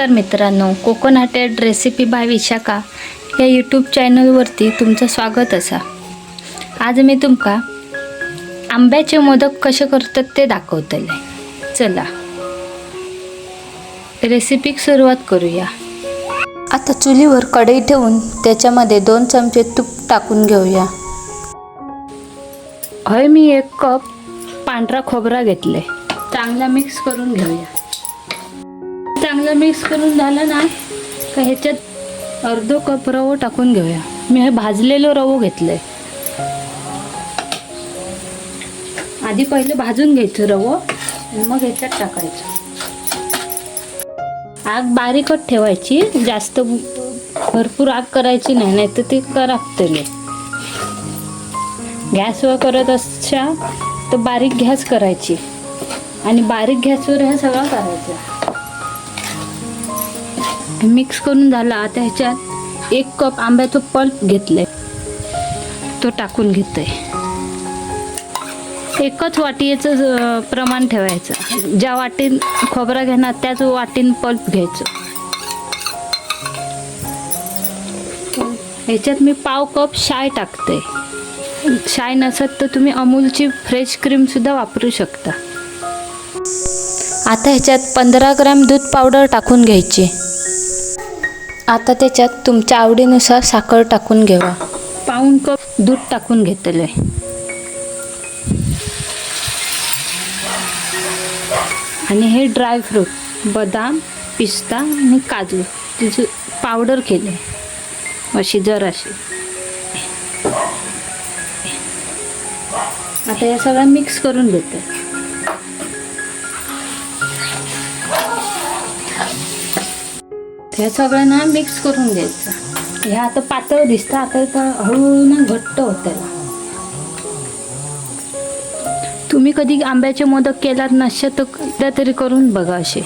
तर मित्रांनो कोकोनाटेड recipe bye Vishakha या यूट्यूब चॅनलवरती तुमचं स्वागत असा. आज मी तुमका आंब्याचे मोदक कसे करतात ते दाखवतले. चला रेसिपीक सुरुवात करूया. आता चुलीवर कढई ठेवून त्याच्यामध्ये दोन चमचे तूप टाकून घेऊया. हय मी एक कप पांढरा खोबरा घेतले चांगला मिक्स करून घेऊया. चांगलं मिक्स करून झालं ना का ह्याच्यात अर्धो कप रवो टाकून घेऊया. मी हे भाजलेलो रवो घेतलंय. आधी पहिले भाजून घ्यायचं रवो आणि मग ह्याच्यात टाकायचं. आग बारीकच ठेवायची जास्त भरपूर आग करायची नाही नाही तर ती करागतली गॅसवर करत असा तर बारीक गॅस करायची. आणि बारीक गॅसवर हे सगळं करायचं. मिक्स करून झाला. आता ह्याच्यात एक कप आंब्याचं पल्प घेतलंय. तो टाकून घेतोय. एकच वाटीचं प्रमाण ठेवायचं. ज्या वाटीन खोबरा घेणार त्याच वाटीन पल्प घ्यायचं. ह्याच्यात मी पाव कप शाय टाकते. शाय नसत तर तुम्ही अमूलची फ्रेश क्रीम सुद्धा वापरू शकता. आता ह्याच्यात पंधरा ग्रॅम दूध पावडर टाकून घ्यायची. आता त्याच्यात तुमच्या आवडीनुसार साखर टाकून घ्यावा पाऊण कप दूध टाकून घेतले आणि हे ड्रायफ्रूट बदाम पिस्ता आणि काजू तिचं पावडर केले. अशी जराशी. आता या सगळ्या मिक्स करून घेते. ह्या सगळ्यांना मिक्स करून घ्यायचं. ह्या आता पातळ दिसतं आता तर हळूहळू ना घट्ट होत त्याला तुम्ही कधी आंब्याचे मोदक केलात नसते तर एकदा तरी करून बघा असे.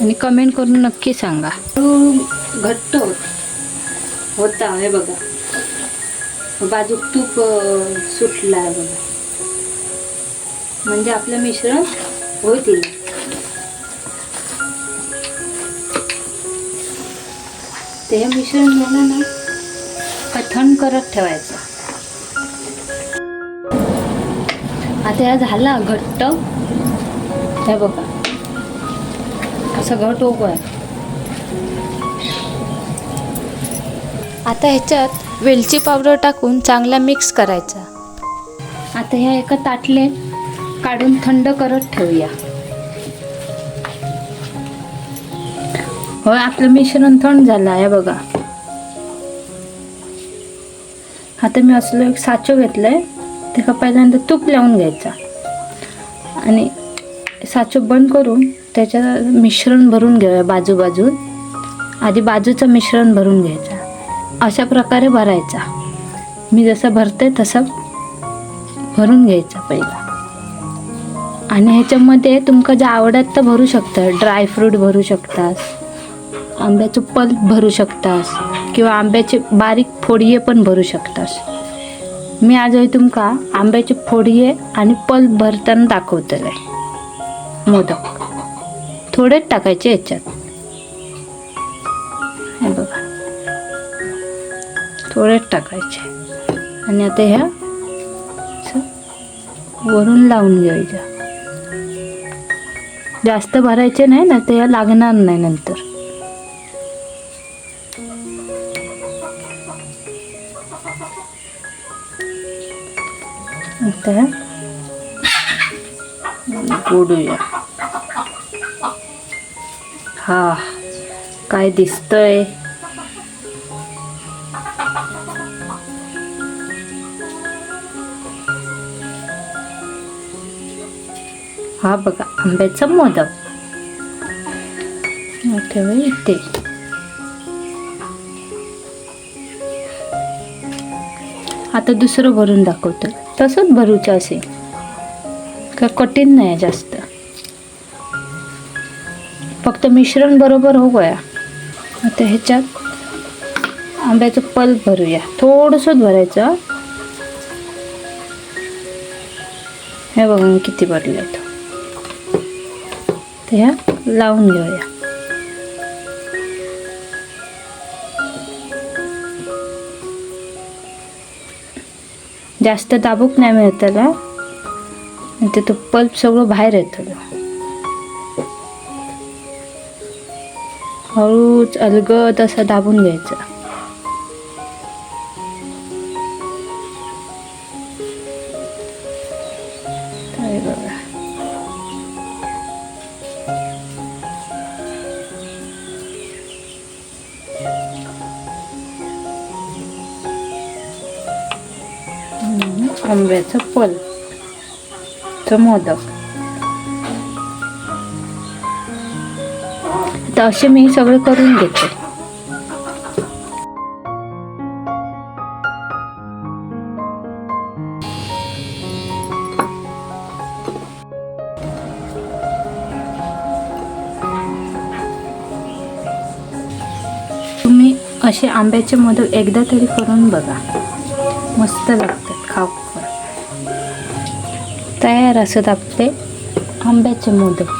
आणि कमेंट करून नक्की सांगा. हळूहळू घट्ट होत. होता हे बघा. बाजूक तूप सुटला आहे बघा. म्हणजे आपलं मिश्रण होतील. ते मिश्रण झालं ना का थंड करत ठेवायचं. आता या झाला घट्ट. हे बघा असं घट उभं आहे. आता ह्याच्यात वेलची पावडर टाकून चांगला मिक्स करायचा. आता ह्या एका ताटले काढून थंड करत ठेवूया. होय आपलं मिश्रण थंड झालं आहे बघा. आता मी असलं एक साचो आहे त्याला पहिल्यांदा तूप लावून घ्यायचा. आणि साचो बंद करून त्याच्या मिश्रण भरून घेऊया बाजू बाजून आधी बाजूचं मिश्रण भरून घ्यायचा. अशा प्रकारे भरायचा. मी जसं भरते तसं भरून घ्यायचा पहिला. आणि ह्याच्यामध्ये तुमका जे आवडत तर भरू शकता. ड्रायफ्रूट भरू शकतास. आंब्याचं पल्प भरू शकतास किंवा आंब्याचे बारीक फोडिये पण भरू शकतास. मी आज तुमका आंब्याचे फोडिये आणि पल्प भरताना दाखवतले मोदक. थोडेच टाकायचे याच्यात. हे बघा. थोडेच टाकायचे. आणि आता ह्या वरून लावून घ्यायच्या. जास्त भरायचे नाही ना ते ह्या लागणार नाही नंतर. आता गोडूया हा काय दिसतंय हा बघा आंब्याचा मोदक ठेवा इथे आता दुसरं भरून दाखवतो. तसंच भरूचं असेल काय कठीण नाही जास्त. फक्त मिश्रण बरोबर हो गया. आता ह्याच्यात आंब्याचं पल्प भरूया. थोडंसंच भरायचं. हे बघा मी किती भरले तर ते ह्या लावून घेऊया. जास्त दाबूक नाही मिळत आणि ते तो पल्प सगळं बाहेर येतो हळूच अलगद असं दाबून घ्यायचं. आंब्याचं पल मोदक. तर असे मी सगळे करून घेते. तुम्ही असे आंब्याचे मोदक एकदा तरी करून बघा. मस्त लागतं तयार असत आपले आंब्याचे मोदक.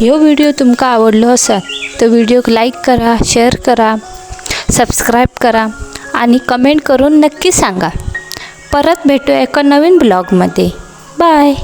ह्यो व्हिडिओ तुमका आवडलो असात तर व्हिडिओक लाईक करा शेअर करा सबस्क्राईब करा आणि कमेंट करून नक्की सांगा. परत भेटूया एका नवीन ब्लॉगमध्ये. बाय.